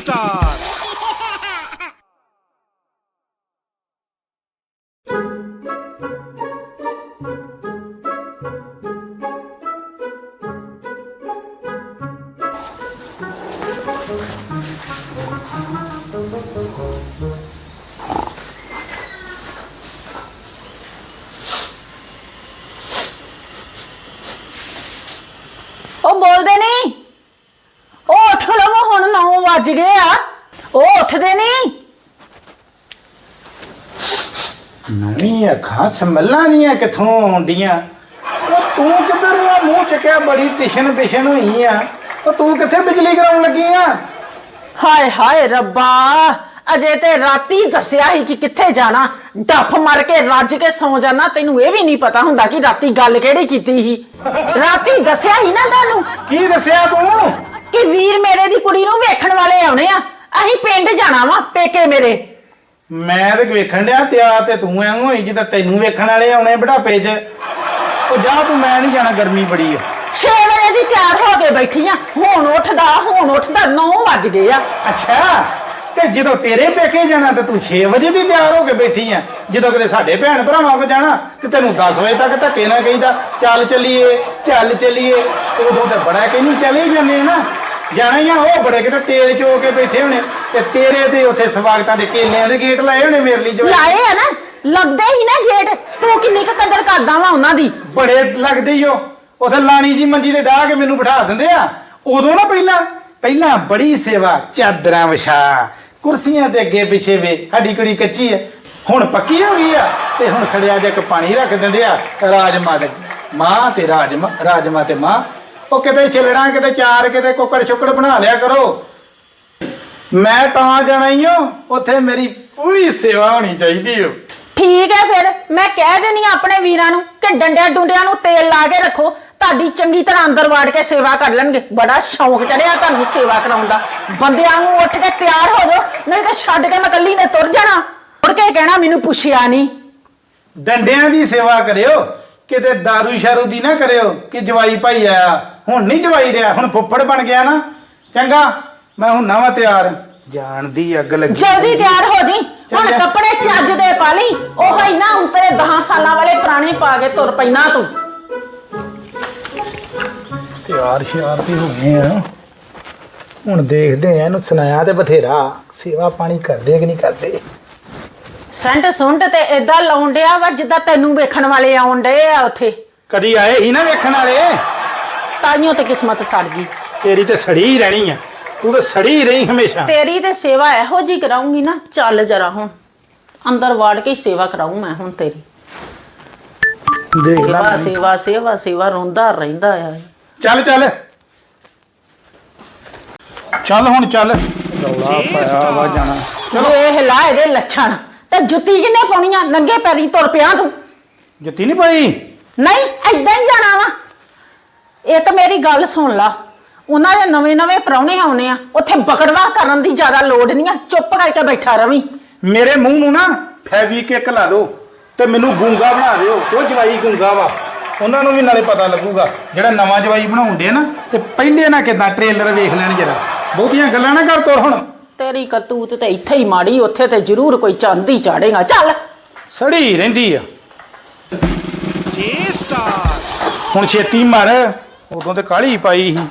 Star ਵੱਜ ਗਏ ਆ। ਉਹ ਉੱਠਦੇ ਨਹੀਂ। ਨਵੀਂ ਅੱਖਾਂ ਸਮੱਲਾਂ ਦੀਆਂ ਕਿੱਥੋਂ ਆਉਂਦੀਆਂ ਉਹ ਤੂੰ ਕਿੱਧਰ ਆ? ਮੂੰਹ ਚੱਕਿਆ ਬੜੀ ਟਿਸ਼ਨ ਬਿਸ਼ਨ ਹੋਈ ਆ। ਉਹ ਤੂੰ ਕਿੱਥੇ ਬਿਜਲੀ ਕਰਾਉਣ ਲੱਗੀ ਆ? ਹਾਏ ਹਾਏ ਰੱਬਾ ਅਜੇ ਤੇ ਰਾਤੀ ਦੱਸਿਆ ਸੀ ਕਿ ਕਿੱਥੇ ਜਾਣਾ। ਡੱਫ ਮਾਰ ਕੇ ਰੱਜ ਕੇ ਸੌ ਜਾਣਾ ਤੈਨੂੰ ਇਹ ਵੀ ਨਹੀਂ ਪਤਾ ਹੁੰਦਾ ਕਿ ਰਾਤੀ ਗੱਲ ਕਿਹੜੀ ਕੀਤੀ ਸੀ। ਰਾਤੀ ਦੱਸਿਆ ਸੀ ਨਾ ਤੁਹਾਨੂੰ। ਕੀ ਦੱਸਿਆ ਤੂੰ? ਕਿ ਵੀਰ ਮੇਰੇ ਦੀ ਕੁੜੀ ਨੂੰ ਵੇਖਣ ਵਾਲੇ ਆਉਣੇ ਆ। ਅਸੀਂ ਪਿੰਡ ਜਾਣਾ ਵਾ ਪੇਕੇ ਮੇਰੇ। ਮੈਂ ਤੇ ਵੇਖਣ ਡਿਆ ਤਿਆਰ ਤੇ ਤੂੰ ਐਂ ਹੋਈ ਜਿੱਦਾਂ ਤੈਨੂੰ ਵੇਖਣ ਵਾਲੇ ਆਉਣੇ ਬੁਢਾਪੇ 'ਚ। ਉਹ ਜਾ ਤੂੰ ਮੈਂ ਨਹੀਂ ਜਾਣਾ ਗਰਮੀ ਬੜੀ ਆ। 6 ਵਜੇ ਦੀ ਤਿਆਰ ਹੋ ਕੇ ਬੈਠੀ ਆ। ਹੁਣ ਉੱਠਦਾ ਹੁਣ ਉੱਠਦਾ 9 ਵੱਜ ਗਏ ਆ। ਅੱਛਾ। ਤੇ ਜਦੋਂ ਤੇਰੇ ਪੇਕੇ ਜਾਣਾ ਤੇ ਤੂੰ 6 ਵਜੇ ਦੀ ਤਿਆਰ ਹੋ ਕੇ ਬੈਠੀ ਆ ਜਦੋਂ ਕਿਤੇ ਸਾਡੇ ਭੈਣ ਭਰਾਵਾਂ ਕੋ ਜਾਣਾ ਤੇ ਤੈਨੂੰ 10 ਵਜੇ ਤੱਕ ਧੱਕੇ ਨਾ ਕਹੀਦਾ ਚੱਲ ਚੱਲੀਏ ਚੱਲ ਚੱਲੀਏ। ਉਦੋਂ ਤੇ ਬੜਾ ਕਹਿੰਦੀ ਚਲੇ ਜਾਂਦੇ ਨਾ। ਜਾਣਾ ਹੀ ਆ ਉਹ ਬੜੇ ਕਿਤੇ ਤੇਲ ਚੋ ਕੇ ਬੈਠੇ ਹੋਣੇ। ਤੇ ਤੇਰੇ ਤੇ ਉੱਥੇ ਸਵਾਗਤਾਂ ਦੇ ਕੇਲਿਆਂ ਦੇ ਗੇਟ ਲਾਏ ਹੋਣੇ ਮੇਰੇ ਲਈ ਜੋ ਲਾਏ ਆ ਨਾ ਲੱਗਦੇ ਹੀ ਨਾ ਗੇਟ। ਤੂੰ ਕਿੰਨੀ ਕੁ ਕਦਰ ਕਰਦਾ ਵਾ ਉਹਨਾਂ ਦੀ। ਬੜੇ ਲੱਗਦੇ ਹੀ ਉਹ ਉਥੇ ਲਾਣੀ ਜੀ ਮੰਜੀ ਤੇ ਡਾਹ ਕੇ ਮੈਨੂੰ ਬਿਠਾ ਦਿੰਦੇ ਆ। ਉਦੋਂ ਨਾ ਪਹਿਲਾਂ ਪਹਿਲਾਂ ਬੜੀ ਸੇਵਾ ਚਾਦਰਾਂ ਵਿਛਾ ਕੁਰਸੀਆਂ ਤੇ ਅੱਗੇ ਪਿੱਛੇ ਵੇ, ਸਾਡੀ ਕੁੜੀ ਕੱਚੀ ਹੈ ਹੁਣ ਪੱਕੀ ਹੋ ਗਈ ਆ ਤੇ ਹੁਣ ਸੜਿਆ ਜਿਹਾ ਇੱਕ ਪਾਣੀ ਰੱਖ ਦਿੰਦੇ ਆ, ਰਾਜਮਾ ਦੇ। ਮਾਂ ਤੇ ਰਾਜਮਾ ਰਾਜਮਾ ਤੇ ਮਾਂ। ਉਹ ਕਿਤੇ ਛਿਲਣਾ ਕਿਤੇ ਚਾਰ, ਕਿਤੇ ਕੁੱਕੜ ਛੁੱਕੜ ਬਣਾ ਲਿਆ ਕਰੋ। ਮੈਂ ਤਾਂ ਜਾਣਾ ਹੀ ਹਾਂ ਉੱਥੇ ਮੇਰੀ ਪੂਰੀ ਸੇਵਾ ਹੋਣੀ ਚਾਹੀਦੀ ਓ। ਠੀਕ ਹੈ ਫਿਰ, ਮੈਂ ਕਹਿ ਦੇਣੀ ਆ ਆਪਣੇ ਵੀਰਾਂ ਨੂੰ ਕਿ ਡੰਡਿਆਂ ਡੁੰਡਿਆਂ ਨੂੰ ਤੇਲ ਲਾ ਕੇ ਰੱਖੋ। ਤੁਹਾਡੀ ਚੰਗੀ ਤਰ੍ਹਾਂ ਅੰਦਰ ਵਾੜ ਕੇ ਸੇਵਾ ਕਰ ਲੈਣਗੇ। ਬੜਾ ਸ਼ੌਂਕ ਚੜਿਆ ਤੁਹਾਨੂੰ ਸੇਵਾ ਕਰਾਉਣ ਦਾ। ਬੰਦਿਆਂ ਨੂੰ ਉੱਠ ਕੇ ਤਿਆਰ ਹੋ ਜਾਓ ਨਹੀਂ ਤਾਂ ਛੱਡ ਕੇ ਮੈਂ ਕੱਲੀ ਨੇ ਤੁਰ ਜਾਣਾ। ਮੁੜ ਕੇ ਕਹਿਣਾ ਮੈਨੂੰ ਪੁੱਛਿਆ ਨਹੀਂ। ਡੰਡਿਆਂ ਦੀ ਸੇਵਾ ਕਰਿਓ ਕਿਤੇ दारू ਸ਼ਾਰੂ ਦੀ ਨਾ ਕਰਿਓ ਕਿ ਜਵਾਈ ਭਾਈ ਆਇਆ। ਹੁਣ ਨਹੀਂ ਜਵਾਈ ਰਿਹਾ ਹੁਣ ਫੁੱਫੜ ਬਣ ਗਿਆ ਨਾ। ਚੰਗਾ ਮੈਂ ਹੁਣ ਨਵਾਂ ਤਿਆਰ। ਜਾਣ ਦੀ ਅੱਗ ਲੱਗੀ। ਜਲਦੀ ਤਿਆਰ ਹੋ ਜੀ। ਹੁਣ। ਕੱਪੜੇ ਚੱਜ ਦੇ ਪਾ ਲਈ। ਉਹ ਹੀ ਨਾ ਹੁਣ ਤੇਰੇ 10 ਸਾਲਾਂ ਵਾਲੇ ਪੁਰਾਣੇ ਪਾ ਕੇ ਤੁਰ ਪੈਣਾ ਤੂੰ। ਤਿਆਰ ਸ਼ਿਆਰ ਤੇ ਹੋ ਗਏ ਆ। ਹੁਣ ਦੇਖਦੇ ਆ ਇਹਨੂੰ ਸੁਣਾਇਆ ਤੇ ਬਥੇਰਾ। ਸੇਵਾ ਪਾਣੀ ਕਰਦੇ ਕਿ ਨਹੀਂ ਕਰਦੇ? ਸੈਂਟ ਸੁੰਡ ਤੇ ਏਦਾਂ ਲਾਉਣ ਡਿਆ ਵਾ ਜਿੱਦਾਂ ਤੈਨੂੰ ਵੇਖਣ ਵਾਲੇ ਆਉਣ ਡਏ ਆ ਉੱਥੇ। ਕਦੀ ਆਏ ਹੀ ਨਾ ਵੇਖਣ ਵਾਲੇ? ਤਾਈਓ ਤੇ ਕਿਸਮਤ ਸੜ ਗਈ। ਤੇਰੀ ਤੇ ਸੜੀ ਹੀ ਰਹਿਣੀ ਆ। ਤੂੰ ਤਾਂ ਸੜੀ ਹੀ ਰਹੀ ਹਮੇਸ਼ਾ। ਤੇਰੀ ਤੇ ਸੇਵਾ ਇਹੋ ਜੀ ਕਰਾਉਂਗੀ ਨਾ ਚੱਲ ਜਰਾ ਹੁਣ। ਅੰਦਰ ਵਾੜ ਕੇ ਹੀ ਸੇਵਾ ਕਰਾਉਂ ਮੈਂ ਹੁਣ ਤੇਰੀ। ਦੇਖ ਲੈ ਸੇਵਾ ਸੇਵਾ ਸੇਵਾ ਸੇਵਾ ਰੋਂਦਾ ਰਹਿੰਦਾ ਆ। ਚੱਲ ਚੱਲ। ਚੱਲ ਹੁਣ ਚੱਲ। ਰੌਲਾ ਪਾਇਆ ਵਾ ਜਾਣਾ। ਵੇਖ ਲਾ ਇਹਦੇ ਲੱਛਣ। ਤੇ ਜੁੱਤੀ ਕਿੰਨੇ ਪਾਉਣੀ ਆ? ਨੰਗੇ ਪੈਰੀ ਤੁਰ ਪਿਆ ਤੂੰ। ਜੁੱਤੀ ਨਹੀਂ ਪਾਈ? ਨਹੀਂ ਐਦਾਂ ਹੀ ਜਾਣਾ ਵਾ। ਇੱਕ ਮੇਰੀ ਗੱਲ ਸੁਣ ਲਾ। ਉਹਨਾਂ ਦੇ ਨਵੇਂ ਨਵੇਂ ਪ੍ਰਾਹੁਣੇ ਆਉਣੇ ਆ। ਉੱਥੇ ਬਕੜਵਾ ਕਰਨ ਦੀ ਜ਼ਿਆਦਾ ਲੋੜ ਨਹੀਂ ਆ। ਚੁੱਪ ਕਰਕੇ ਬੈਠਾ ਰਵੀਂ। ਮੇਰੇ ਮੂੰਹ ਨੂੰ ਨਾ ਫੈਵੀਕਿਕ ਲਾ ਦਿਓ ਤੇ ਮੈਨੂੰ ਗੂੰਗਾ ਬਣਾ ਦਿਓ। ਉਹ ਜਵਾਈ ਗੂੰਗਾ ਵਾ। ਉਹਨਾਂ ਨੂੰ ਵੀ ਨਾਲੇ ਪਤਾ ਲੱਗੂਗਾ। ਜਿਹੜਾ ਨਵਾਂ ਜਵਾਈ ਬਣਾਉਂਦੇ ਨਾ ਤੇ ਪਹਿਲੇ ਨਾ ਕਿਦਾਂ ਟ੍ਰੇਲਰ ਵੇਖ ਲੈਣ ਜਰਾ। ਬਹੁਤੀਆਂ ਗੱਲਾਂ ਨਾ ਕਰ ਤੋਰ ਹੁਣ। ਤੇਰੀ ਕਰਤੂਤ ਤੇ ਇੱਥੇ ਹੀ ਮਾੜੀ ਉੱਥੇ ਤੇ ਜ਼ਰੂਰ ਕੋਈ ਚੰਦ ਚਾੜੇਗਾ। ਚੱਲ। ਸੜੀ ਰਹਿੰਦੀ ਆ। ਜੇ ਸਟਾਰ ਹੁਣ ਛੇਤੀ ਮਰ ਉਦੋਂ ਤੇ ਕਾਲੀ ਪਾਈ ਸੀ।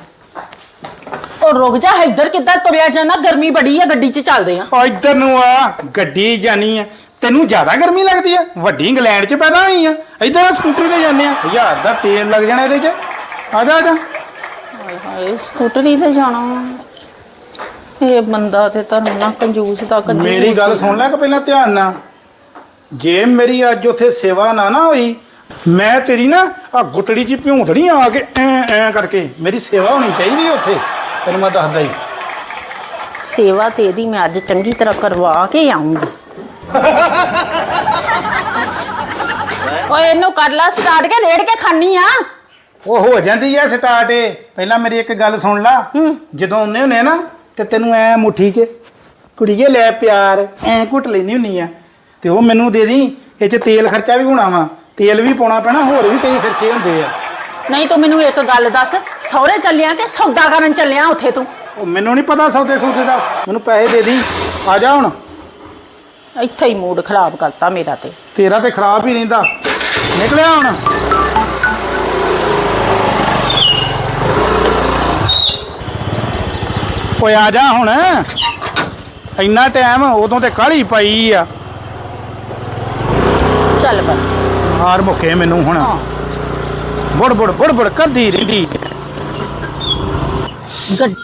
ਉਹ ਰੁਕ ਜਾ ਇੱਧਰ ਕਿੱਦਾਂ ਤੁਰਿਆ ਜਾਂਦਾ? ਗਰਮੀ ਬੜੀ ਆ ਗੱਡੀ 'ਚ ਚੱਲਦੇ ਆ। ਆ ਇੱਧਰ ਨੂੰ ਆ ਗੱਡੀ ਜਾਨੀ ਆ। ਤੈਨੂੰ ਜ਼ਿਆਦਾ ਗਰਮੀ ਲੱਗਦੀ ਆ? ਵੱਡੀ ਇੰਗਲੈਂਡ 'ਚ ਪੈਦਾ ਹੋਈ ਆ। ਇੱਧਰ ਆ ਸਕੂਟਰੀ ਤੇ ਜਾਂਦੇ ਆ। ਹਜ਼ਾਰ ਦਾ ਤੇਲ ਲੱਗ ਜਾਣਾ ਇਹਦੇ 'ਚ। ਆ ਜਾ ਆ ਜਾ। ਹਾਏ ਸਕੂਟਰੀ ਤੇ ਜਾਣਾ ਵਾ। ਇਹ ਬੰਦਾ ਤੇ ਤੁਹਾਨੂੰ ਨਾ ਕੰਜੂਸ ਦਾ ਕੰਜੂਸ ਮੇਰੀ ਗੱਲ ਸੁਣ ਲੈ ਕਿ ਪਹਿਲਾਂ ਧਿਆਨ ਨਾਲ। ਜੇ ਮੇਰੀ ਅੱਜ ਉੱਥੇ ਸੇਵਾ ਨਾ ਨਾ ਹੋਈ ਮੈਂ ਤੇਰੀ ਨਾ ਆ ਗੁੱਤੜੀ ਜੀ ਭਿਉਂਦਣੀ ਆ ਕੇ ਐ ਐ ਕਰਕੇ ਮੇਰੀ ਸੇਵਾ ਹੋਣੀ ਚਾਹੀਦੀ ਉੱਥੇ। ਤੈਨੂੰ ਮੈਂ ਦੱਸਦਾ ਹੀ ਸੇਵਾ ਤੇ ਇਹਦੀ ਮੈਂ ਅੱਜ ਚੰਗੀ ਤਰ੍ਹਾਂ ਕਰਵਾ ਕੇ ਆਉਂਗੀ। ਓਏ ਇਹਨੂੰ ਕਰ ਲਾ ਸਟਾਰਟ ਕੇ ਰੇੜ ਕੇ ਖਾਣੀ ਆ। ਉਹ ਹੋ ਜਾਂਦੀ ਐ ਸਟਾਰਟ ਏ। ਪਹਿਲਾਂ ਮੇਰੀ ਇੱਕ ਗੱਲ ਸੁਣ ਲਾ। ਜਦੋਂ ਉਹਨੇ ਹੁੰਨੇ ਨਾ ਤੇ ਤੈਨੂੰ ਐ ਮੁੱਠੀ 'ਚ ਕੁੜੀਏ ਲੈ ਪਿਆਰ ਐ ਘੁੱਟ ਲੈਣੀ ਹੁੰਨੀ ਆ। ਤੇ ਉਹ ਮੈਨੂੰ ਦੇ ਦੀ ਇਹ 'ਚ ਤੇਲ ਖਰਚਾ ਵੀ ਹੋਣਾ ਵਾ। ਤੇਲ ਵੀ ਪਾਉਣਾ ਪੈਣਾ ਹੋਰ ਵੀ ਕਈ ਖਰਚੇ ਹੁੰਦੇ ਆ। ਨਹੀਂ ਤੂੰ ਮੈਨੂੰ ਇੱਕ ਗੱਲ ਦੱਸ ਸਹੁਰੇ ਚੱਲਿਆ ਕਿ ਸੌਦਾ ਕਰਨ ਚੱਲਿਆ ਉੱਥੇ ਤੂੰ? ਉਹ ਮੈਨੂੰ ਨਹੀਂ ਪਤਾ ਸੌਦੇ ਸੌਦੇ ਦਾ। ਮੈਨੂੰ ਪੈਸੇ ਦੇ ਦੀ। ਆ ਜਾ ਹੁਣ। ਇੱਥੇ ਹੀ ਮੂਡ ਖਰਾਬ ਕਰਤਾ ਮੇਰਾ ਤੇ। ਤੇਰਾ ਤੇ ਖਰਾਬ ਹੀ ਰਹਿੰਦਾ। ਨਿਕਲਿਆ ਹੁਣ। ਓਏ ਆ ਜਾ ਹੁਣ। ਇੰਨਾ ਟਾਈਮ ਉਦੋਂ ਤੇ ਕਾਹਲੀ ਪਈ ਆ। ਚੱਲ ਬਈ ਹਾਰ ਮੁੱਕੇ ਮੈਨੂੰ ਹੁਣ। ਬੁੜ ਬੁੜ ਬੁੜ ਬੁੜ ਕਰਦੀ ਰਹਿੰਦੀ। ਗੱਡੀ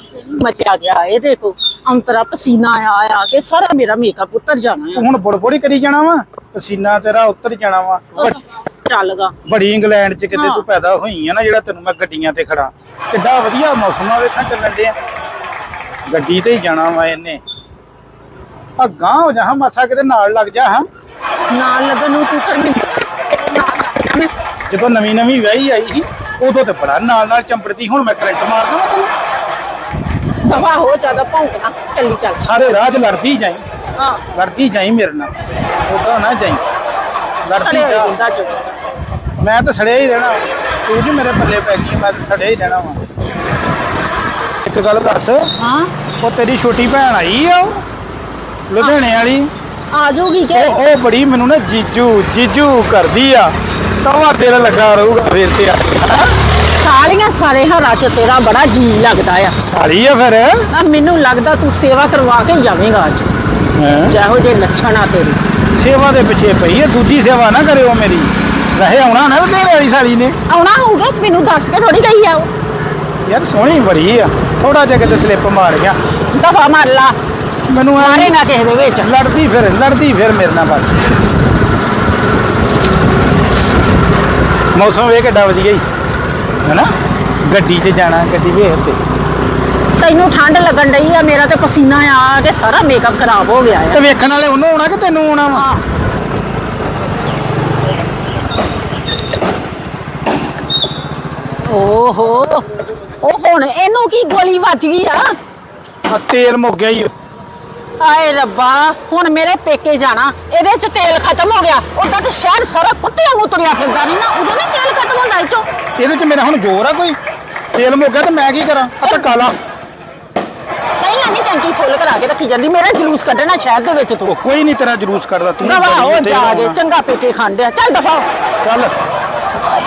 ਮਚਿਆ ਗਿਆ ਇਹ ਦੇਖੋ ਅੰਤਰਾ ਪਸੀਨਾ ਆਇਆ ਆਇਆ ਕੇ ਸਾਰਾ ਮੇਰਾ ਮੇਕਅਪ ਉਤਰ ਜਾਣਾ ਤੂੰ ਹੁਣ ਬੁੜ ਬੁੜ ਹੀ ਕਰੀ ਜਾਣਾ ਵਾ? ਪਸੀਨਾ ਤੇਰਾ ਉੱਤਰ ਜਾਣਾ ਵਾ। ਆ ਚੱਲਗਾ ਬੜੀ ਇੰਗਲੈਂਡ ਚ ਕਿਤੇ। ਤੂੰ ਪੈਦਾ ਹੋਈ ਆ ਨਾ ਜਿਹੜਾ ਤੈਨੂੰ ਮੈਂ ਗੱਡੀਆਂ ਤੇ ਖੜਾ। ਕਿੱਡਾ ਵਧੀਆ ਮੌਸਮ ਆ ਵੇਖਾਂ ਚੱਲਣ ਦੇ ਗੱਡੀ ਤੇ ਹੀ ਜਾਣਾ ਵਾ ਇਹਨੇ। ਆ ਗਾਂ ਹੋ ਜਾ ਹਾਂ ਮਾਸਾ ਕਿਤੇ ਨਾਲ ਲੱਗ ਜਾ ਹਾਂ। ਨਾਲ ਲੱਗਣ ਨੂੰ ਤੂੰ ਕਰ ਜਦੋਂ ਨਵੀਂ ਨਵੀਂ ਵਿਆਹੀ ਆਈ ਸੀ ਉਦੋਂ ਤੇ ਬੜਾ ਨਾਲ ਨਾਲ ਚੰਪੜਦੀ ਹੁਣ ਮੈਂ ਕਰੰਟ ਮਾਰ ਦਵਾਂ ਤੈਨੂੰ। ਦਵਾ ਹੋ ਜ਼ਿਆਦਾ ਭੌਂਕਣਾ ਚੱਲੀ ਚੱਲ। ਸਾਰੇ ਰਾਹ 'ਚ ਲੜਦੀ ਜਾਈ। ਹਾਂ। ਲੜਦੀ ਜਾਈ ਮੇਰੇ ਨਾਲ। ਉਦਾਂ ਨਾ ਜਾਈ। ਲੜਦੀ ਸੜੇ ਹੋਏ ਜਾ। ਚ ਮੈਂ ਤਾਂ ਸੜਿਆ ਹੀ ਰਹਿਣਾ। ਤੂੰ ਜੀ ਮੇਰੇ ਪੱਲੇ ਪੈ ਗਈ ਮੈਂ ਤਾਂ ਸੜਿਆ ਹੀ ਰਹਿਣਾ ਵਾ। ਇੱਕ ਗੱਲ ਦੱਸ। ਹਾਂ। ਉਹ ਤੇਰੀ ਛੋਟੀ ਭੈਣ ਆਈ ਆ ਉਹ? ਲੁਧਿਆਣੇ ਵਾਲੀ? ਆ ਜਾਊਗੀ ਕਿ? ਉਹ ਉਹ ਬੜੀ ਮੈਨੂੰ ਨਾ ਜੀਜੂ ਜੀਜੂ ਕਰਦੀ ਆ। ਤਵਾ ਤੇਰਾ ਲੱਗਾ ਰਹੂਗਾ ਫੇਰ ਤੇ ਆ ਸਾਲੀਆਂ ਸਾਰੇ ਹਰਾ ਚ ਤੇਰਾ ਬੜਾ ਜੀ ਲੱਗਦਾ ਆ। ਆਲੀ ਆ ਫਿਰ? ਆ ਮੈਨੂੰ ਲੱਗਦਾ ਤੂੰ ਸੇਵਾ ਕਰਵਾ ਕੇ ਹੀ ਜਾਵੇਂਗਾ ਅੱਜ। ਹੈਂ? ਜਿਹੋ ਜੇ ਲੱਛਣ ਆ ਤੇਰੀ। ਸੇਵਾ ਦੇ ਪਿੱਛੇ ਪਈ ਆ ਦੂਜੀ ਸੇਵਾ ਨਾ ਕਰਿਓ ਮੇਰੀ। ਰਹੇ ਆਉਣਾ ਨਾ ਲੁਧਿਆਣੇ ਵਾਲੀ ਸਾਲੀ ਨੇ। ਆਉਣਾ ਹੋਊਗਾ ਮੈਨੂੰ ਦੱਸ ਕੇ ਥੋੜੀ ਗਈ ਆ ਉਹ। ਯਾਰ ਸੋਹਣੀ ਬੜੀ ਆ ਥੋੜਾ ਜਿਹਾ ਕਿਤੇ ਸਲਿੱਪ ਮਾਰ ਗਿਆ। ਦਫਾ ਮਾਰ ਲਾ। ਮੈਨੂੰ ਐਂ ਮਾਰੇ ਨਾ ਕਿਸੇ ਦੇ ਵਿੱਚ। ਲੜਦੀ ਫਿਰ ਲੜਦੀ ਫਿਰ ਮੇਰੇ ਨਾਲ ਬਸ। ਮੌਸਮ ਵੇਖ ਕਿੱਡਾ ਵਧੀਆ ਹੀ ਹੈਨਾ ਗੱਡੀ 'ਚ ਜਾਣਾ ਗੱਡੀ ਵੇਖ ਤੇ ਤੈਨੂੰ ਠੰਡ ਲੱਗਣ ਡਈ ਆ ਮੇਰਾ ਤੇ ਪਸੀਨਾ ਆ ਕੇ ਸਾਰਾ ਮੇਕਅਪ ਖਰਾਬ ਹੋ ਗਿਆ ਤੇ ਆ ਵੇਖਣ ਵਾਲੇ ਉਹਨੂੰ ਆਉਣਾ ਕਿ ਤੈਨੂੰ ਆਉਣਾ ਵਾ। ਓਹੋ ਉਹ ਹੁਣ ਇਹਨੂੰ ਕੀ ਗੋਲੀ ਵੱਜ ਗਈ ਆ? ਆ ਤੇਲ ਮੁੱਕ ਗਿਆ ਹੀ ਆਏ ਰੱਬਾ ਹੁਣ ਮੇਰੇ ਪੇਕੇ ਜਾਣਾ ਇਹਦੇ ਚ ਤੇਲ ਖਤਮ ਹੋ ਗਿਆ। ਉਦਾਂ ਤੇ ਸ਼ਹਿਰ ਸਾਰਾ ਕੁੱਤਿਆਂ ਨੂੰ ਤੁਰਿਆ ਫਿਰਦਾ ਨਹੀਂ ਨਾ ਉਦੋਂ ਨਹੀਂ ਤੇਲ ਖਤਮ ਹੁੰਦਾ ਇਹ ਚੋਂ। ਇਹਦੇ 'ਚ ਮੇਰਾ ਹੁਣ ਜ਼ੋਰ ਆ ਕੋਈ? ਤੇਲ ਮੁੱਕ ਗਿਆ ਤੇ ਮੈਂ ਕੀ ਕਰਾਂ? ਆ ਤਾਂ ਕਾਲਾ ਪਹਿਲਾਂ ਨਹੀਂ ਟੈਂਕੀ ਫੁੱਲ ਕਰਾ ਕੇ ਰੱਖੀ ਜਾਂਦੀ। ਮੇਰਾ ਜਲੂਸ ਕੱਢਣਾ ਸ਼ਹਿਰ ਦੇ ਵਿੱਚ ਤੂੰ। ਉਹ ਕੋਈ ਨਹੀਂ ਤੇਰਾ ਜਲੂਸ ਕਰਦਾ ਤੂੰ ਬੜੀ ਹੋ ਜਾ ਲਾਉਣਾ। ਚੰਗਾ ਪੇਕੇ ਖਾਂਦੇ ਚੱਲ ਦਫਾ। ਚੱਲ।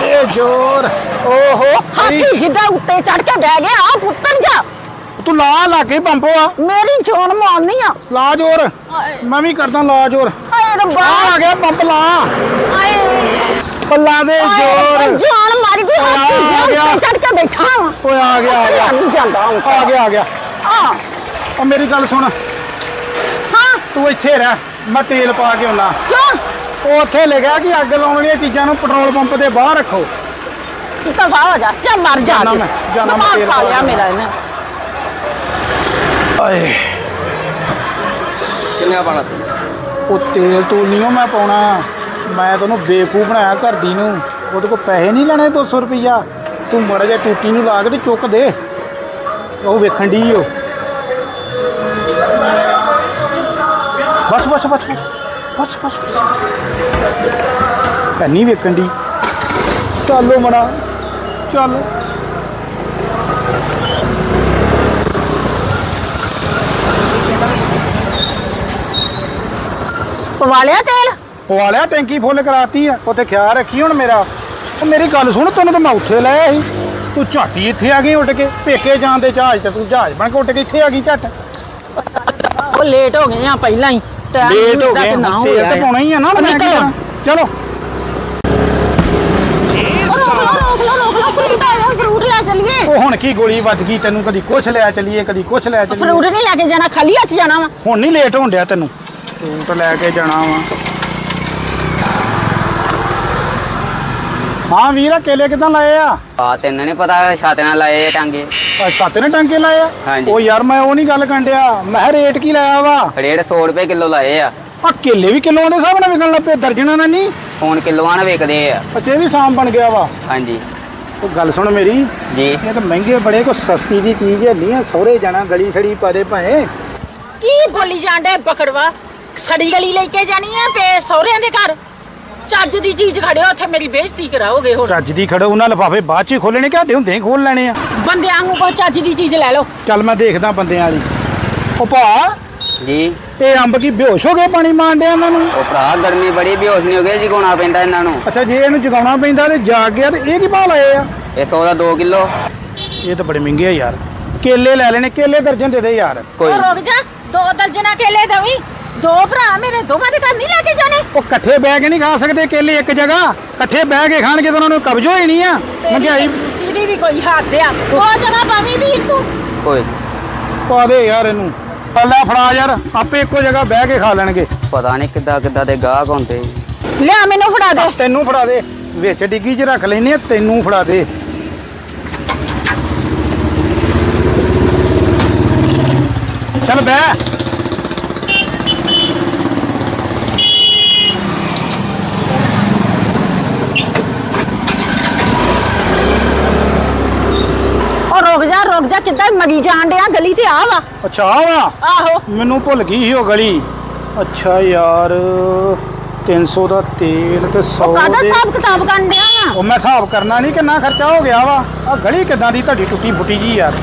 ਇਹ ਜ਼ੋਰ। ਓਹੋ ਹਾਥੀ ਜਿੱਦਾਂ ਉੱਤੇ ਚੜ ਕੇ ਬਹਿ ਗਿਆ ਆ ਉੱਤਰ ਜਾ। ਤੂੰ ਲਾ ਲਾ ਕੇ ਪੰਪ ਆ। ਮੇਰੀ ਜਾਨ ਮਾਰਨੀ ਆ। ਲਾ ਜ਼ੋਰ। ਮੈਂ ਵੀ ਕਰਦਾ ਲਾ ਜ਼ੋਰ। ਆਏ ਰੱਬਾ। ਆ ਗਿਆ ਪੰਪ ਲਾ। ਆਏ ਪੱਲਾ ਦੇ ਜ਼ੋਰ। ਜਾਨ ਮਾਰ ਗਈ ਹਾਥੀ ਆ ਗਿਆ। ਕੇ ਬੈਠਾ ਵਾਂ। ਓਏ ਆ ਗਿਆ ਆ ਗਿਆ। ਨਹੀਂ ਜਾਂਦਾ ਹੁਣ ਆ ਗਿਆ ਆ ਗਿਆ। ਆ। ਉਹ ਮੇਰੀ ਗੱਲ ਸੁਣ। ਹਾਂ। ਤੂੰ ਇੱਥੇ ਰਹਿ ਮੈਂ ਤੇਲ ਪਾ ਕੇ ਆਉਣਾ। ਕਿਉਂ? ਉਹ ਉੱਥੇ ਲਿਖਿਆ ਕਿ ਅੱਗ ਲਾਉਣ ਵਾਲੀਆਂ ਚੀਜ਼ਾਂ ਨੂੰ ਪੈਟਰੋਲ ਪੰਪ ਦੇ ਬਾਹਰ ਰੱਖੋ। ਦਫਾ ਹੋ ਜਾ ਜਾ ਮਰ ਜਾ ਜਾਨਾ। ਮੈਂ, ਜਾਨਾ ਮੈਂ ਤੇਲ ਪਾ ਲਿਆ। ਮੇਰਾ ਇਹਨੇ। ਆਏ। ਕਿੰਨਾ ਪਾਣਾ ਉਹ ਤੇਲ ਤੂਲ ਨਹੀਂ ਮੈਂ ਪਾਉਣਾ। ਮੈਂ ਤੈਨੂੰ ਬੇਵਕੂਫ ਬਣਾਇਆ ਘਰ ਦੀ ਨੂੰ। ਉਹਦੇ ਕੋਲ ਪੈਸੇ ਨਹੀਂ ਲੈਣੇ 200 ਰੁਪਈਆ। ਤੂੰ ਮੜਾ ਜਾ ਟੂਟੀ ਨੂੰ ਲਾ ਕੇ ਤੇ ਚੁੱਕ ਦੇ। ਉਹ ਵੇਖਣ ਦੀ ਓ। ਬਸ ਬਸ ਬਸ ਬਸ ਬਸ ਨਹੀਂ ਵੇਖਣ ਦੀ ਚੱਲੋ ਮਣਾ ਚੱਲ। ਪਵਾ ਲਿਆ ਤੇਲ? ਪਵਾ ਲਿਆ ਟੈਂਕੀ ਫੁੱਲ ਕਰਾਤੀ ਆ। ਉੱਥੇ ਖਿਆਲ ਰੱਖੀ ਹੁਣ ਮੇਰਾ। ਉਹ ਮੇਰੀ ਗੱਲ ਸੁਣ ਤੈਨੂੰ ਤਾਂ ਮੈਂ ਉੱਥੇ ਲੈ ਆਇਆ ਸੀ। ਤੂੰ ਝਾਟੀ ਇੱਥੇ ਆ ਗਈ ਉੱਡ ਕੇ। ਪੇਕੇ ਜਾਣ ਦੇ ਜਹਾਜ਼ ਤੇ ਤੂੰ ਜਹਾਜ਼ ਬਣ ਕੇ ਉੱਡ ਕੇ ਇੱਥੇ ਆ ਗਈ ਝੱਟ। ਉਹ ਲੇਟ ਹੋ ਗਏ ਆ ਪਹਿਲਾਂ ਹੀ। ਟਾਈਮ ਲੇਟ ਹੋ ਗਏ ਤੇ ਨਾ ਤੇਲ ਤਾਂ ਪਾਉਣਾ ਹੀ ਆ ਨਾ ਮੈਂ ਕੀ ਨਿਕਲੋ। ਕਰਾਂ ਚਲੋ। ਫਰੂਟ ਫਰੂਟ ਉਹ ਹੁਣ ਕੀ ਗੋਲੀ ਵੱਜ ਗਈ? ਤੈਨੂੰ ਕਦੀ ਕੁਛ ਲਿਆ ਚੱਲੀਏ ਕਦੀ ਕੁਛ ਲਿਆ ਫਰੂਟ ਚੱਲੀਏ ਨਹੀਂ ਲੈ ਕੇ ਜਾਣਾ ਖਾਲੀ ਹੱਥ ਜਾਣਾ ਵਾ। ਹੁਣ ਨਹੀਂ ਲੇਟ ਹੋਣ ਡਿਆ ਤੈਨੂੰ। ਫਰੂਟ ਲੈ ਕੇ ਜਾਣਾ ਵਾ। ਹਾਂ ਵੀਰ ਆਹ ਕੇਲੇ ਕਿਦਾਂ ਲਾਏ ਆ? ਆ ਤੈਨੂੰ ਨਹੀਂ ਪਤਾ ਛਾਤੇ ਨਾਲ ਲਾਏ ਆ ਟਾਂਗੇ। ਅੱਜ ਸਾਤੇ ਨੇ ਟਾਂਕੇ ਲਾਏ ਆ? ਹਾਂਜੀ। ਉਹ ਯਾਰ ਮੈਂ ਉਹ ਨਹੀਂ ਗੱਲ ਕੰਡਿਆ ਮੈਂ ਕਿਹਾ ਰੇਟ ਕੀ ਲਾਇਆ ਵਾ? ਰੇਟ 100 ਰੁਪਏ ਕਿਲੋ ਲਾਏ ਆ। ਆ ਕੇਲੇ ਵੀ ਕਿਲੋਆਂ ਦੇ ਹਿਸਾਬ ਨਾਲ ਵਿਕਣ ਲੱਗ ਪਏ ਦਰਜਨਾਂ ਨਾਲ ਨਹੀਂ ਹੁਣ ਕਿਲੋਆਂ ਨਾਲ ਵਿਕਦੇ ਆ। ਅੱਛਾ ਇਹ ਵੀ ਸਾਮ ਬਣ ਗਿਆ ਵਾ। ਹਾਂਜੀ। ਉਹ ਗੱਲ ਸੁਣ ਮੇਰੀ। ਜੀ। ਇਹ ਤਾਂ ਮਹਿੰਗੇ ਬੜੇ ਕੋ ਸਸਤੀ ਦੀ ਚੀਜ਼ ਹੈ ਨਹੀਂ ਆ ਸਹੁਰੇ ਜਾਣਾ ਗਲੀ ਸੜੀ ਪਾਦੇ ਭਾਏ ਕੀ ਬੋਲੀ ਜਾਂਦੇ ਬਕੜਵਾ ਸੜੀ ਗਲੀ ਲੈ ਕੇ ਜਾਣੀ ਹੈ ਪੇ ਸਹੁਰਿਆਂ ਦੇ ਘਰ? ਚੱਜ ਦੀ ਚੀਜ਼ ਖੜਿਓ ਉੱਥੇ ਮੇਰੀ ਬੇਇੱਜ਼ਤੀ ਕਰਾਓਗੇ ਹੋਰ ਚੱਜ ਦੀ ਖੜੋ ਉਹਨਾਂ ਲਫਾਫੇ ਬਾਅਦ ਚ ਹੀ ਖੋਲਣੇ ਕਿ ਹੁੰਦੇ ਹੀ ਖੋਲ ਲੈਣੇ ਆ? ਬੰਦਿਆਂ ਨੂੰ ਕੋਈ ਚੱਜ ਦੀ ਚੀਜ਼ ਲੈ ਲਓ। ਚੱਲ ਮੈਂ ਦੇਖਦਾ ਬੰਦਿਆਂ ਵਾਲੀ ਉਹ ਭਾ ਜੀ। ਇਹ ਅੰਬ ਕੀ ਬੇਹੋਸ਼ ਹੋ ਗਏ ਪਾਣੀ ਮਾਰਦਿਆਂ ਇਹਨਾਂ ਨੂੰ? ਉਹ ਭਰਾ ਗਰਮੀ ਬੜੀ ਬੇਹੋਸ਼ ਨਹੀਂ ਹੋ ਗਈ ਜਗਾਉਣਾ ਪੈਂਦਾ ਇਹਨਾਂ ਨੂੰ। ਅੱਛਾ ਜੇ ਇਹਨੂੰ ਜਗਾਉਣਾ ਪੈਂਦਾ ਤੇ ਜਾਗ ਗਿਆ ਤੇ ਇਹ ਕੀ ਭਾਅ ਲਾਏ ਆ? ਇਹ 100 ਦਾ 2 ਕਿਲੋ। ਇਹ ਤਾਂ ਬੜੇ ਮਹਿੰਗੇ ਆ ਯਾਰ। ਕੇਲੇ ਲੈ ਲੈਣੇ ਕੇਲੇ ਦਰਜਨ ਦੇ ਦੇ ਯਾਰ। ਕੋਈ ਉਹ ਰੁਕ ਜਾ ਦੋ ਦਰਜਨਾ ਕੇਲੇ ਦਵੀ। ਦੋ ਭਰਾ ਮੇਰੇ ਦੋਵਾਂ ਦੇ ਘਰ ਨਹੀਂ ਲੈ ਕੇ ਜਾਣੇ। ਉਹ ਇਕੱਠੇ ਬਹਿ ਕੇ ਨਹੀਂ ਖਾ ਸਕਦੇ ਕੇਲੇ ਇੱਕ ਜਗ੍ਹਾ। ਇਕੱਠੇ ਬਹਿ ਕੇ ਖਾਣਗੇ ਤਾਂ ਉਹਨਾਂ ਨੂੰ ਕਬਜ਼ ਹੋਈ ਨਹੀਂ ਆ। ਮਹਿੰਗਾਈ ਸੀਦੀ ਵੀ ਕੋਈ ਹੱਥ ਆ। ਦੋ ਜਗ੍ਹਾ ਪਾਵੀ ਵੀਰ ਤੂੰ। ਕੋਈ ਪਾ ਦੇ ਯਾਰ ਇਹਨੂੰ। ਪੱਲਾ ਫੜਾ ਯਾਰ ਆਪੇ ਇੱਕੋ ਜਗ੍ਹਾ ਬਹਿ ਕੇ ਖਾ ਲੈਣਗੇ। ਪਤਾ ਨਹੀਂ ਕਿੱਦਾਂ ਕਿੱਦਾਂ ਦੇ ਗਾਹਕ ਹੁੰਦੇ। ਲਿਆ ਮੈਨੂੰ ਫੜਾ ਦੇ। ਤੈਨੂੰ ਫੜਾ ਦੇ। ਵਿੱਚ ਡਿੱਗੀ 'ਚ ਰੱਖ ਲੈਨੇ ਆ ਤੈਨੂੰ ਫੜਾ ਦੇ। ਚੱਲ ਬਹਿ। ਰੁਕ ਜਾ ਰੁਕ ਜਾ ਕਿੱਦਾਂ ਮਰੀ ਜਾਣ ਡਿਆ? ਗਲੀ ਤੇ ਆ ਵਾ। ਅੱਛਾ ਆ ਵਾ? ਆਹੋ। ਮੈਨੂੰ ਭੁੱਲ ਗਈ ਸੀ ਉਹ ਗਲੀ। ਅੱਛਾ ਯਾਰ 300 ਦਾ ਤੇਲ ਤੇ 100 ਉਹ ਕਾਹਦਾ ਦੇ ਹਿਸਾਬ ਕਿਤਾਬ ਕਰਨ ਡਿਆ ਵਾ? ਉਹ ਮੈਂ ਹਿਸਾਬ ਕਰਨਾ ਨਹੀਂ ਕਿੰਨਾ ਖਰਚਾ ਹੋ ਗਿਆ ਵਾ। ਆ ਗਲੀ ਕਿਦਾਂ ਦੀ ਤੁਹਾਡੀ ਟੁੱਟੀ ਫੁੱਟੀ ਜੀ ਯਾਰ?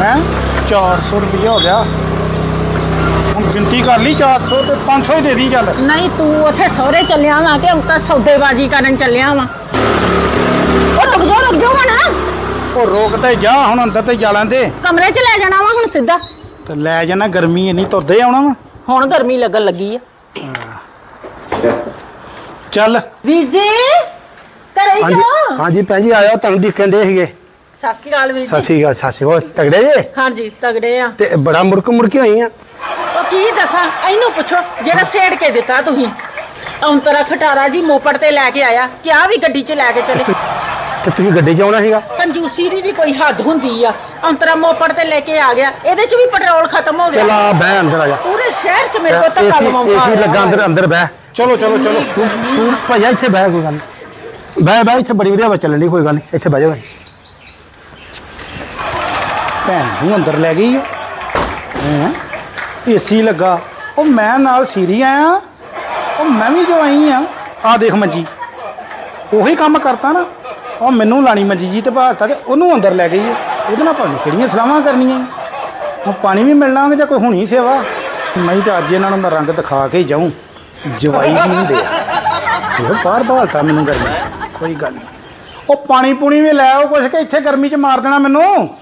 ਹੈ? 400 ਰੁਪਇਆ ਹੋ ਗਿਆ। ਹੁਣ ਗਿਣਤੀ ਕਰ ਲਈ 400 ਤੇ 500 ਹੀ ਦੇ ਦੀ ਚੱਲ। ਨਹੀਂ ਤੂੰ ਉੱਥੇ ਸਹੁਰੇ ਚੱਲਿਆ ਵਾ ਕਿ ਹੁਣ ਤਾਂ ਸੌਦੇਬਾਜ਼ੀ ਕਰਨ ਚੱਲਿਆ ਵਾ ਉਹ ਰੁਕ ਜਾ ਰੁਕ ਜਾ ਹੁਣ ਉਹ ਰੋਕ ਤੇ ਜਾ ਹੁਣ ਅੰਦਰ ਤੇ ਜਾ ਲੈਂਦੇ। ਕਮਰੇ 'ਚ ਲੈ ਜਾਣਾ ਵਾ ਹੁਣ ਸਿੱਧਾ। ਤੇ ਲੈ ਜਾਣਾ ਗਰਮੀ ਇੰਨੀ ਤੁਰਦੇ ਆਉਣਾ ਵਾ। ਹੁਣ ਗਰਮੀ ਲੱਗਣ ਲੱਗੀ ਆ। ਚੱਲ। ਵੀਰ ਜੀ ਘਰੇ ਹੀ ਹਾਂਜੀ ਕਿਉਂ ਹਾਂਜੀ ਭੈਣ ਜੀ ਆਇਆ ਤੁਹਾਨੂੰ ਦੇਖਣ ਦੇ ਸੀਗੇ। ਸਤਿ ਸ਼੍ਰੀ ਅਕਾਲ ਵੀਰ ਸਤਿ ਜੀ ਸ਼੍ਰੀ ਅਕਾਲ ਸਤਿ ਸ਼੍ਰੀ ਅਕਾਲ। ਤਗੜੇ ਜੇ? ਹਾਂਜੀ ਤਗੜੇ ਆ। ਤੇ ਬੜਾ ਮੁਰਕ ਮੁਰਕੀ ਹੋਈ ਆ। ਉਹ ਕੀ ਦੱਸਾਂ ਇਹਨੂੰ ਪੁੱਛੋ ਜਿਹੜਾ ਸੇੜ ਕੇ ਦਿੱਤਾ ਤੁਸੀਂ। ਔਂਤਰਾ ਖਟਾਰਾ ਜੀ ਮੋਪੜ ਤੇ ਲੈ ਕੇ ਆਇਆ ਕਿਆ ਵੀ ਗੱਡੀ 'ਚ ਲੈ ਕੇ ਚਲੇ। ਤੇ ਤੁਸੀਂ ਗੱਡੀ 'ਚ ਆਉਣਾ ਸੀਗਾ? ਕੰਜੂਸੀ ਦੀ ਵੀ ਕੋਈ ਹੱਦ ਹੁੰਦੀ ਆ। ਔਂਤਰਾ ਮੋਪੜ ਤੇ ਲੈ ਕੇ ਆ ਗਿਆ। ਇਹਦੇ 'ਚ ਵੀ ਪੈਟਰੋਲ ਖਤਮ ਹੋ ਚਲ ਗਿਆ ਆ ਬਹਿ ਅੰਦਰ ਆ ਜਾ। ਪੂਰੇ ਸ਼ਹਿਰ 'ਚ ਮੇਰੇ ਕੋਲ ਧੱਕਾ ਏਸੀ ਲਵਾਉਂਦਾ ਏਸੀ ਲੱਗਾ ਅੰਦਰ ਅੰਦਰ ਬਹਿ। ਚਲੋ ਚਲੋ ਚਲੋ। ਤੂੰ ਤੂੰ ਭਈਆ ਇੱਥੇ ਬਹਿ ਕੋਈ ਗੱਲ ਬਹਿ ਬਹਿ ਇੱਥੇ ਬੜੀ ਵਧੀਆ ਹਵਾ ਚੱਲਣ ਦੀ ਕੋਈ ਗੱਲ ਨਹੀਂ ਇੱਥੇ ਬਹਿ ਜਾ ਭੈਣ ਨੂੰ ਅੰਦਰ ਲੈ ਗਈ ਹੈ? ਏਸੀ ਲੱਗਾ। ਉਹ ਮੈਂ ਨਾਲ ਸੀਰੀ ਆਇਆ। ਉਹ ਮੈਂ ਵੀ ਜੋ ਆਈ ਆ। ਆ ਦੇਖ ਮੰਜੀ। ਉਹੀ ਕੰਮ ਕਰਤਾ ਨਾ। ਉਹ ਮੈਨੂੰ ਲਾਣੀ ਮੰਜੀ ਜੀ ਤੇ ਭਾਲਤਾ ਤੇ ਉਹਨੂੰ ਅੰਦਰ ਲੈ ਗਈ ਹੈ। ਉਹਦੇ ਨਾਲ ਭਾਵੇਂ ਕਿਹੜੀਆਂ ਸਲਾਹਾਂ ਕਰਨੀਆਂ? ਈ। ਹੁਣ ਪਾਣੀ ਵੀ ਮਿਲਣਾ ਜਾਂ ਕੋਈ ਹੋਣੀ ਸੇਵਾ? ਮੈਂ ਤਾਂ ਅੱਜ ਇਹਨਾਂ ਨੂੰ ਮੈਂ ਰੰਗ ਦਿਖਾ ਕੇ ਹੀ ਜਾਊਂ। ਜਵਾਈ ਵੀ ਹੁੰਦੇ ਆ। ਉਹ ਬਾਹਰ ਭਾਲਤਾ ਮੈਨੂੰ ਗਰਮੀ ਕੋਈ ਗੱਲ ਨਹੀਂ। ਉਹ ਪਾਣੀ ਪੂਣੀ ਵੀ ਲੈ ਆਓ, ਕੁਛ ਕਿ ਇੱਥੇ ਗਰਮੀ 'ਚ ਮਾਰ ਦੇਣਾ ਮੈਨੂੰ।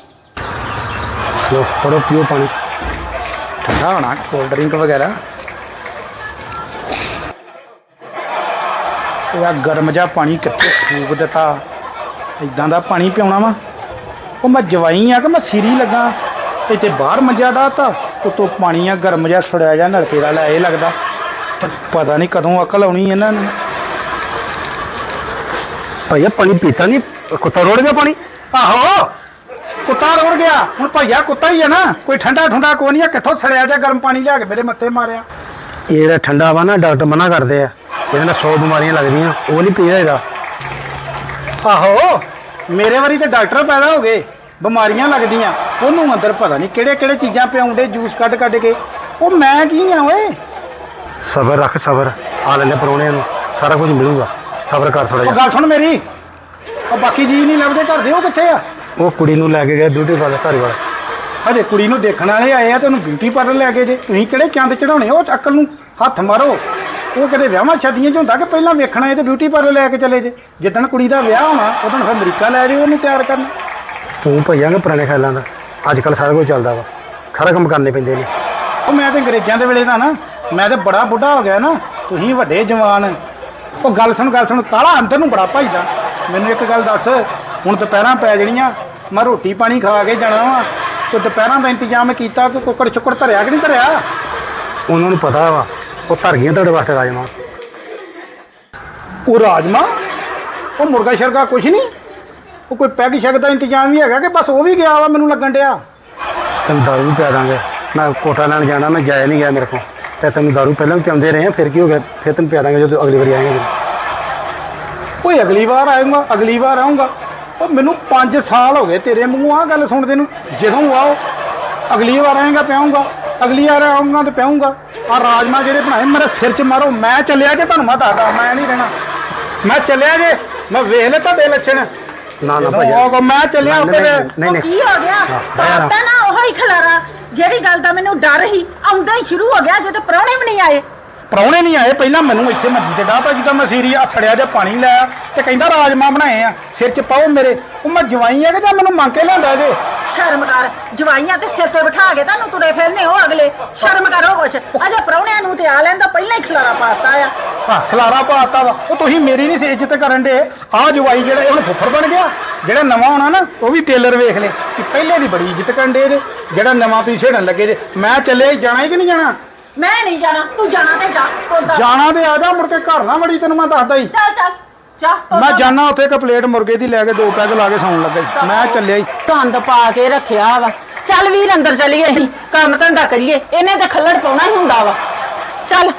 ਲੋ ਫੜੋ ਪੀਓ ਪਾਣੀ। ਠੰਡਾ ਹੋਣਾ ਕੋਲਡ ਡਰਿੰਕ ਵਗੈਰਾ। ਇਹ ਗਰਮ ਜਿਹਾ ਪਾਣੀ ਕਿੱਥੇ ਫੂਕ ਦਿੱਤਾ। ਇਦਾਂ ਦਾ ਪਾਣੀ ਪਿਉਣਾ ਵਾ? ਉਹ ਮੈਂ ਜਵਾਈ ਆ ਕਿ ਮੈਂ ਸੀਰੀ ਲੱਗਾ? ਇੱਥੇ ਬਾਹਰ ਮੰਜਾ ਡਾਤਾ ਉਤੋਂ ਪਾਣੀ ਆ ਗਰਮ ਜਿਹਾ ਛੜਿਆ ਜਾ ਨਲਕੇ ਦਾ ਲੈ ਇਹ ਲੱਗਦਾ। ਪਤਾ ਨਹੀਂ ਕਦੋਂ ਅਕਲ ਆਉਣੀ ਇਹਨਾਂ ਨੂੰ। ਭਈਆ ਪਾਣੀ ਪੀਤਾ ਨਹੀਂ? ਕੁੱਤਾ ਰੋੜ ਗਿਆ ਪਾਣੀ? ਆਹੋ! ਕੁੱਤਾ ਰੋੜ ਗਿਆ। ਹੁਣ ਭਈਆ ਕੁੱਤਾ ਹੀ ਆ ਨਾ। ਕੋਈ ਠੰਡਾ ਠੰਡਾ ਕੋਈ ਨਹੀਂ ਆ ਕਿੱਥੋਂ ਸੜਿਆ ਜਾ ਗਰਮ ਪਾਣੀ ਲਿਆ ਕੇ ਮੇਰੇ ਮੱਥੇ ਮਾਰਿਆ? ਇਹ ਜਿਹੜਾ ਠੰਡਾ ਵਾ ਨਾ ਡਾਕਟਰ ਮਨਾ ਕਰਦੇ ਆ। ਇਹਦੇ ਨਾਲ 100 ਬਿਮਾਰੀਆਂ ਲੱਗਦੀਆਂ ਉਹ ਨਹੀਂ ਪੀਦਾ ਹੈਗਾ। ਆਹੋ ਮੇਰੇ ਵਾਰੀ ਤੇ ਡਾਕਟਰ ਪੈਦਾ ਹੋ ਗਏ ਬਿਮਾਰੀਆਂ ਲੱਗਦੀਆਂ ਉਹਨੂੰ ਅੰਦਰ ਪਤਾ ਨਹੀਂ ਕਿਹੜੇ ਕਿਹੜੇ ਚੀਜ਼ਾਂ ਪਿਆਉਂਦੇ ਜੂਸ ਕੱਢ ਕੱਢ ਕੇ। ਉਹ ਮੈਂ ਕੀ ਆ ਓਏ? ਸਬਰ ਰੱਖ ਸਬਰ। ਆ ਲੈਣੇ ਪਰੋਣਿਆਂ ਨੂੰ ਸਾਰਾ ਕੁਝ ਮਿਲੂਗਾ। ਸਬਰ ਕਰ ਥੋੜਾ ਉਹ ਜਿਹਾ। ਗੱਲ ਸੁਣ ਮੇਰੀ ਉਹ ਬਾਕੀ ਜੀ ਨਹੀਂ ਲੱਭਦੇ ਘਰ ਦੇ ਉਹ ਕਿੱਥੇ ਆ? ਉਹ ਕੁੜੀ ਨੂੰ ਲੈ ਕੇ ਗਏ ਬਿਊਟੀ ਪਾਰਲਰ ਘਰ ਵਾਲਾ। ਹਜੇ ਕੁੜੀ ਨੂੰ ਦੇਖਣ ਵਾਲੇ ਆਏ ਆ ਤੇ ਉਹਨੂੰ ਬਿਊਟੀ ਪਾਰਲਰ ਲੈ ਕੇ ਜੇ। ਤੁਸੀਂ ਕਿਹੜੇ ਚੰਦ ਚੜਾਉਣੇ ਉਹ ਅਕਲ ਨੂੰ ਹੱਥ ਮਾਰੋ। ਉਹ ਕਦੇ ਵਿਆਹਾਂ ਛੱਡੀਆਂ ਚ ਹੁੰਦਾ ਕਿ ਪਹਿਲਾਂ ਵੇਖਣਾ ਇਹ ਤੇ ਬਿਊਟੀ ਪਾਰਲਰ ਲੈ ਕੇ ਚਲੇ ਜੇ। ਜਿੱਦਣ ਕੁੜੀ ਦਾ ਵਿਆਹ ਹੋਣਾ ਉਦੋਂ ਫਿਰ ਅਮਰੀਕਾ ਲੈ ਜਾਓ ਉਹਨੂੰ ਤਿਆਰ ਕਰਨ। ਤੂੰ ਭਈਆ ਕਿ ਪੁਰਾਣੇ ਖਿਆਲਾਂ ਦਾ? ਅੱਜ ਕੱਲ ਸਾਰਾ ਕੁਝ ਚੱਲਦਾ ਵਾ। ਸਾਰਾ ਕੰਮ ਕਰਨੇ ਪੈਂਦੇ ਨੇ। ਉਹ ਮੈਂ ਤੇ ਅੰਗਰੇਜ਼ਾਂ ਦੇ ਵੇਲੇ ਦਾ ਨਾ ਮੈਂ ਤੇ ਬੜਾ ਬੁੱਢਾ ਹੋ ਗਿਆ ਨਾ ਤੁਸੀਂ ਵੱਡੇ ਜਵਾਨ। ਉਹ ਗੱਲ ਸੁਣ ਗੱਲ ਸੁਣ ਕਾਲਾ ਅੰਦਰ ਨੂੰ ਬੜਾ ਭਾਈਦਾ। ਮੈਨੂੰ ਇੱਕ ਗੱਲ ਦੱਸ ਹੁਣ ਦੁਪਹਿਰਾਂ ਪੈ ਜਣੀਆਂ ਮੈਂ ਰੋਟੀ ਪਾਣੀ ਖਾ ਕੇ ਜਾਣਾ ਵਾ। ਕੋਈ ਦੁਪਹਿਰਾਂ ਦਾ ਇੰਤਜ਼ਾਮ ਕੀਤਾ ਕਿ ਕੁੱਕੜ ਚੁੱਕੜ ਧਰਿਆ ਕਿ ਨਹੀਂ ਧਰਿਆ? ਉਹਨਾਂ ਨੂੰ ਪਤਾ ਵਾ ਉਹ ਧਰ ਗਈਆਂ ਤੁਹਾਡੇ ਵਾਸਤੇ ਰਾਜਮਾ ਉਹ ਰਾਜਮਾ ਉਹ ਮੁਰਗਾ ਸ਼ਰਗਾ ਕੁਛ ਨਹੀਂ? ਉਹ ਕੋਈ ਪੈਗ ਸ਼ੈਗ ਦਾ ਇੰਤਜ਼ਾਮ ਵੀ ਹੈਗਾ ਕਿ ਬਸ ਉਹ ਵੀ ਗਿਆ ਵਾ ਮੈਨੂੰ ਲੱਗਣ ਡਿਆ? ਤੈਨੂੰ ਦਾਰੂ ਵੀ ਪਿਆ ਦਾਂਗੇ। ਮੈਂ ਕੋਟਾ ਲੈਣ ਜਾਣਾ ਮੈਂ ਜਾਇਆ ਨਹੀਂ ਗਿਆ ਮੇਰੇ ਕੋਲ। ਤੇ ਤੈਨੂੰ ਦਾਰੂ ਪਹਿਲਾਂ ਵੀ ਪਿਆਉਂਦੇ ਰਹੇ ਆ ਫਿਰ ਕੀ ਹੋ ਗਿਆ? ਫਿਰ ਤੈਨੂੰ ਪਿਆ ਦਾਂਗੇ ਜਦੋਂ ਅਗਲੀ ਵਾਰੀ ਆਏਂਗੇ ਓਏ ਅਗਲੀ ਵਾਰ ਆਉਂਗਾ ਅਗਲੀ ਵਾਰ ਆਉਂਗਾ ਉਹ ਮੈਨੂੰ 5 ਸਾਲ ਹੋ ਗਏ ਤੇਰੇ ਮੂੰਹੋਂ ਆ ਗੱਲ ਸੁਣਦੇ ਨੂੰ। ਜਦੋਂ ਆਓ ਅਗਲੀ ਵਾਰ ਆਏਗਾ ਪਿਆਉਂਗਾ। ਅਗਲੀ ਵਾਰ ਆਉਂਗਾ ਤੇ ਪਿਆਉਂਗਾ ਆ ਰਾਜਮਾ ਜਿਹੜੇ ਬਣਾਏ ਮੇਰੇ ਸਿਰ 'ਚ ਮਾਰੋ ਮੈਂ ਚੱਲਿਆ ਜੇ ਤੁਹਾਨੂੰ ਮੈਂ ਦੱਸਦਾ ਮੈਂ ਨਹੀਂ ਰਹਿਣਾ ਮੈਂ ਚੱਲਿਆ ਜੇ ਮੈਂ ਵੇਖ ਲੈ ਤੁਹਾਡੇ ਲੱਛਣ ਨਾ ਨਾ ਭਾਈ ਉਹ ਕੋ ਮੈਂ ਚੱਲਿਆ ਨਹੀਂ, ਉੱਤੇ ਨਹੀਂ, ਵੇ। ਨਹੀਂ ਨਹੀਂ ਕੀ ਹੋ ਗਿਆ ਹਾਂ। ਪਾਤਾ ਨਾ ਉਹ ਹੀ ਖਲਾਰਾ ਜਿਹੜੀ ਗੱਲ ਦਾ ਮੈਨੂੰ ਡਰ ਸੀ ਆਉਂਦਾ ਹੀ ਸ਼ੁਰੂ ਹੋ ਗਿਆ ਜਦੋਂ ਪ੍ਰਾਹੁਣੇ ਵੀ ਨਹੀਂ ਆਏ ਪ੍ਰਾਹੁਣੇ ਨਹੀਂ ਆਏ ਪਹਿਲਾਂ ਮੈਨੂੰ ਇੱਥੇ ਮੰਜੀ ਤੇ ਡਾਹ ਜਿੱਦਾਂ ਮੈਂ ਸੀਰੀ ਆ ਛੜਿਆ ਜਿਹਾ ਪਾਣੀ ਲਾਇਆ ਤੇ ਕਹਿੰਦਾ ਰਾਜਮਾ ਬਣਾਏ ਆ ਸਿਰ 'ਚ ਪਾਓ ਮੇਰੇ। ਉਹ ਮੈਂ ਜਵਾਈ ਆ ਕਿ ਜਾਂ ਮੈਨੂੰ ਮੰਗ ਕੇ ਲਿਆਂਦਾ ਜੇ? ਸ਼ਰਮ ਕਰ ਜਵਾਈਆਂ ਤੇ ਸਿਰ ਤੇ ਬਿਠਾ ਕੇ ਤੁਹਾਨੂੰ ਤੁਰੇ ਫਿਰਨੇ ਹੋ ਅਗਲੇ। ਸ਼ਰਮ ਕਰੋ ਕੁਛ। ਅਜੇ ਪ੍ਰਾਹੁਣਿਆਂ ਨੂੰ ਤੇ ਆ ਲੈਂਦਾ ਪਹਿਲਾਂ ਹੀ ਖਲਾਰਾ ਪਾਤਾ ਆ। ਹਾਂ ਖਲਾਰਾ ਪਾਤਾ ਵਾ। ਉਹ ਤੁਸੀਂ ਮੇਰੀ ਨਹੀਂ ਸੀ ਇੱਜ਼ਤ ਕਰਨ ਦੇ। ਆ ਜਵਾਈ ਜਿਹੜਾ ਹੁਣ ਫੁੱਫੜ ਬਣ ਗਿਆ। ਜਿਹੜਾ ਨਵਾਂ ਹੋਣਾ ਨਾ ਉਹ ਵੀ ਟੇਲਰ ਵੇਖ ਲੈ ਕਿ ਪਹਿਲੇ ਦੀ ਬੜੀ ਇੱਜ਼ਤ ਕਰਨ ਦੇ ਜਿਹੜਾ ਨਵਾਂ ਤੁਸੀਂ ਛੇੜਨ ਲੱਗੇ ਜੇ। ਮੈਂ ਚੱਲਿਆ ਹੀ ਜਾਣਾ ਹੀ ਕਿ ਨਹੀਂ ਜਾਣਾ? ਮੈਂ ਨਹੀਂ ਜਾਣਾ ਤੂੰ ਜਾਣਾ ਤੇ ਜਾ ਤੋਂਦਾ ਜਾਣਾ ਤੇ ਆ ਜਾ ਮੁੜ ਕੇ ਘਰ ਨਾ ਵੜੀ ਤੈਨੂੰ ਮੈਂ ਦੱਸਦਾ ਹੀ। ਚੱਲ ਚੱਲ ਜਾ ਮੈਂ ਜਾਣਾ ਉੱਥੇ ਇੱਕ ਪਲੇਟ ਮੁਰਗੇ ਦੀ ਲੈ ਕੇ ਦੋ ਪੈਗ ਲਾ ਕੇ ਸੌਣ ਲੱਗਾ। ਮੈਂ ਚੱਲਿਆ ਹੀ। ਧੰਦ ਪਾ ਕੇ ਰੱਖਿਆ ਵਾ। ਚੱਲ ਵੀਰ ਅੰਦਰ ਚਲੀਏ ਅਸੀਂ ਕੰਮ ਧੰਦਾ ਕਰੀਏ। ਇਹਨੇ ਤੇ ਖੱਲੜ ਪਾਉਣਾ ਹੀ ਹੁੰਦਾ ਵਾ। ਚੱਲ